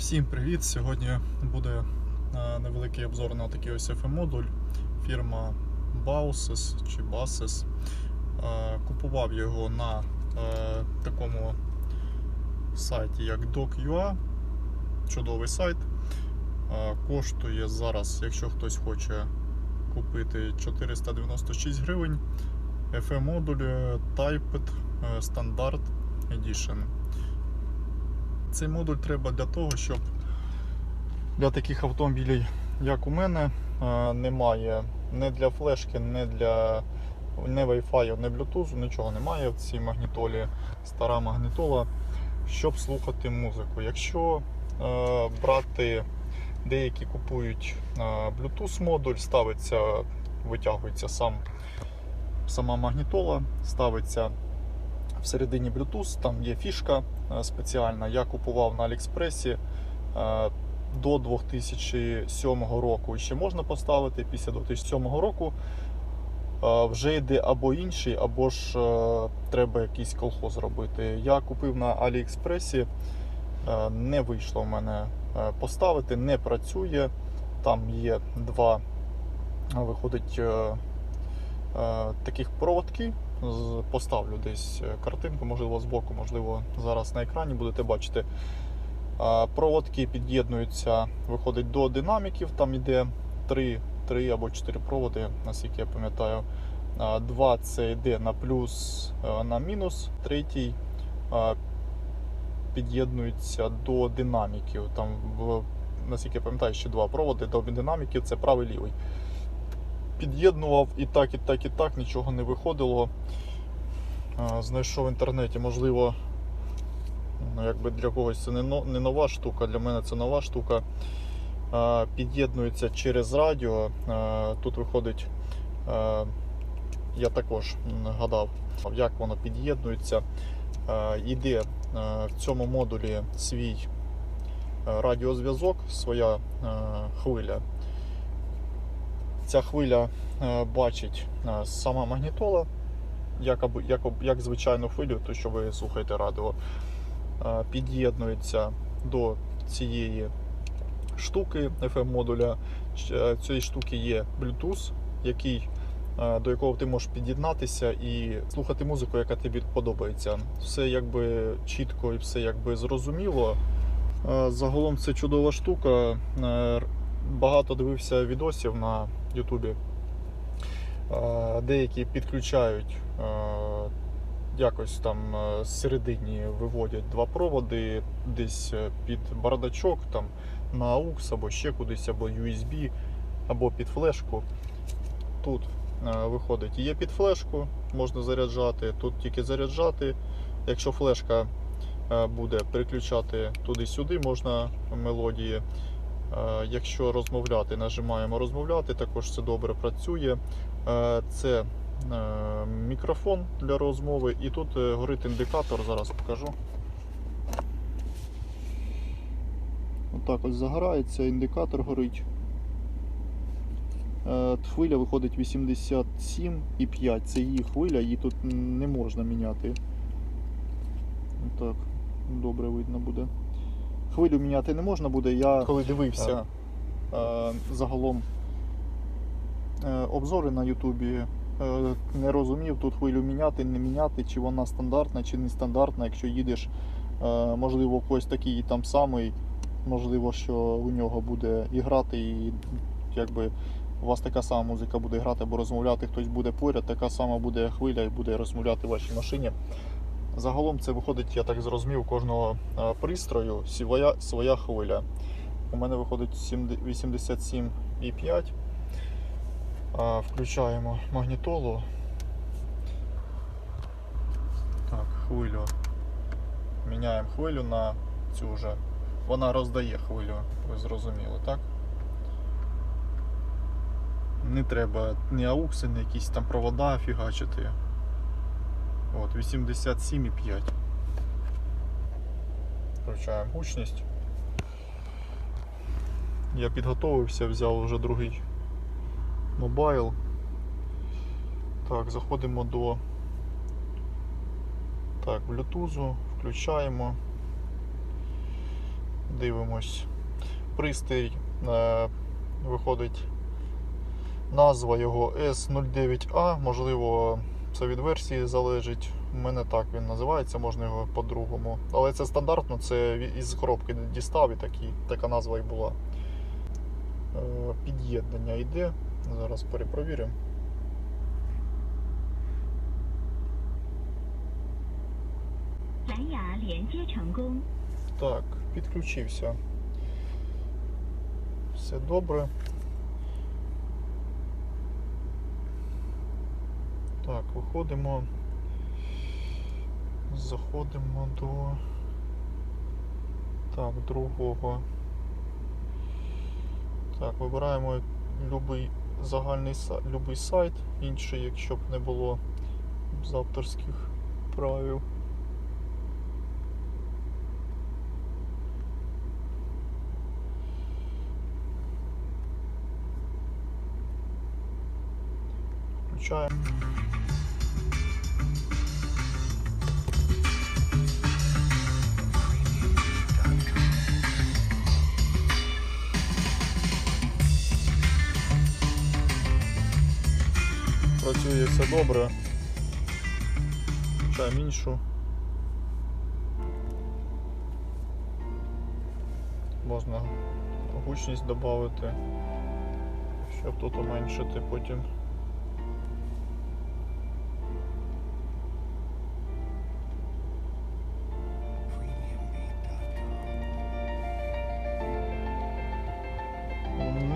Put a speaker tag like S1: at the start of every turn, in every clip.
S1: Всім привіт! Сьогодні буде е, невеликий обзор на такий ось FM модуль фірма Bausis чи Basis. Е, Купував його на е, такому сайті як Doc.ua. Чудовий сайт. Коштує зараз, якщо хтось хоче купити 496 гривень. FM модуль е, Typed Standard Edition. Цей модуль треба для того, щоб для таких автомобілів, як у мене, немає не для флешки, не для не Wi-Fi, не Bluetooth, нічого немає в цій магнітолі, стара магнітола, щоб слухати музику. Якщо е, брати, деякі купують е, Bluetooth модуль, ставиться, витягується сам, сама магнітола, ставиться всередині Bluetooth, там є фішка е, спеціальна. Я купував на Аліекспресі е, до 2007 року. Ще можна поставити після 2007 року. е, Вже йде або інший, або ж треба якийсь колхоз робити. Я купив на Аліекспресі, не вийшло в мене поставити, не працює. Там є два, виходить, таких проводки. Поставлю десь е, картинку, можливо, збоку, можливо, зараз на екрані будете бачити. Проводки під'єднуються, виходить до динаміків, там йде 3, 3 або 4 проводи, наскільки я пам'ятаю. А, Два це йде на плюс, е, на мінус, третій під'єднується до динаміків. Там, наскільки я пам'ятаю, ще два проводи до динаміків це правий лівий. Під'єднував і так, і так, і так, нічого не виходило. Знайшов в інтернеті, можливо, ну, якби для когось це не, нова штука, для мене це нова штука. Під'єднується через радіо. Тут виходить, я також гадав, як воно під'єднується. Іде в цьому модулі свій радіозв'язок, своя хвиля. Ця хвиля е, бачить е, сама магнітола, як, як, як звичайну хвилю, то що ви слухаєте радіо, е, під'єднується до цієї штуки FM-модуля. Цієї штуки є Bluetooth, який, до якого ти можеш під'єднатися і слухати музику, яка тобі подобається. Все якби чітко і все якби зрозуміло. Загалом це чудова штука. Багато дивився відосів на Ютубі. Деякі підключають якось там е, зсередині виводять два проводи, десь е, під бардачок, там на AUX або ще кудись, або USB, або під флешку. Тут е, виходить є під флешку, можна заряджати, тут тільки заряджати. Якщо флешка буде переключати туди-сюди, можна мелодії. Е, Якщо розмовляти, нажимаємо розмовляти, також це добре працює. Е, Це е, мікрофон для розмови, і тут горить індикатор, зараз покажу. Отак ось загорається, індикатор горить. Хвиля виходить 87,5. Це її хвиля, її тут не можна міняти. Так, добре видно буде. Хвилю міняти не можна буде. Я коли дивився е, загалом е, обзори на Ютубі, е, не розумів тут хвилю міняти, не міняти, чи вона стандартна, чи не стандартна. Якщо їдеш, е, можливо, у когось такий там самий, можливо, що у нього буде і грати, і якби у вас така сама музика буде грати або розмовляти, хтось буде поряд, така сама буде хвиля і буде розмовляти в вашій машині. Загалом це виходить, я так зрозумів, у кожного е, пристрою своя, своя хвиля. У мене виходить 87,5. Е, Включаємо магнітолу. Так, хвилю. Міняємо хвилю на цю вже. Вона роздає хвилю, ви зрозуміли, так? Не треба ні аукси, ні якісь там провода фігачити. От, 87,5. Включаємо гучність. Я підготовився, взяв вже другий мобайл. Так, заходимо до так, Bluetooth, включаємо. Дивимось. Пристрій е, виходить назва його S09A. Можливо, це від версії залежить. У мене так він називається, можна його по-другому. Але це стандартно, це із коробки дістав і такі, така назва і була. Е, під'єднання йде. Зараз перепровіримо. Так, підключився. Все добре. Так, виходимо. Заходимо до. Так, другого. Так, вибираємо любий загальний любий сайт, інший, якщо б не було з авторських правил. Включаємо. Працює все добре. Включаємо іншу. Можна гучність додати, щоб тут уменшити потім.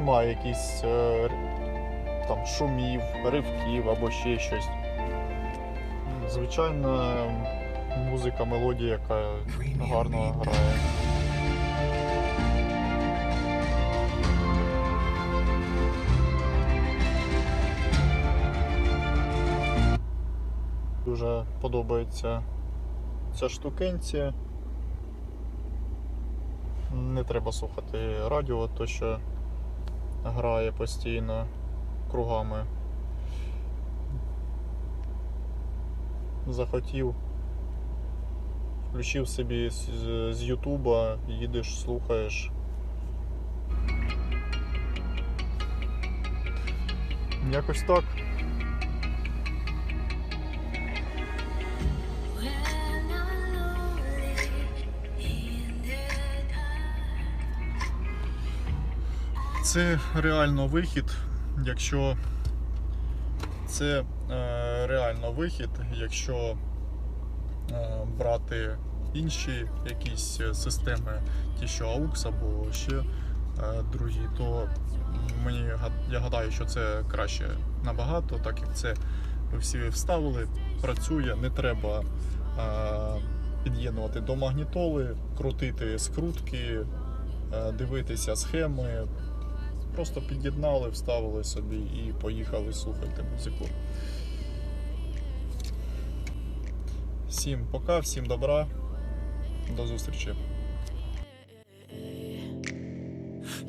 S1: Немає якихось е, там шумів, ривків або ще щось. Звичайна музика, мелодія, яка гарно грає. Дуже подобається ця штукенція. Не треба слухати радіо, то що грає постійно кругами. Захотів. Включив собі з, Ютуба, їдеш, слухаєш. Якось так. Це реально вихід, якщо це е, реально вихід, якщо е, брати інші якісь системи, ті, що AUX або ще е, другі, то мені я гадаю, що це краще набагато, так як це ви всі вставили, працює, не треба е, під'єднувати до магнітоли, крутити скрутки, е, дивитися схеми. Просто під'єднали, вставили собі і поїхали слухати музику. Всім пока, всім добра. До зустрічі.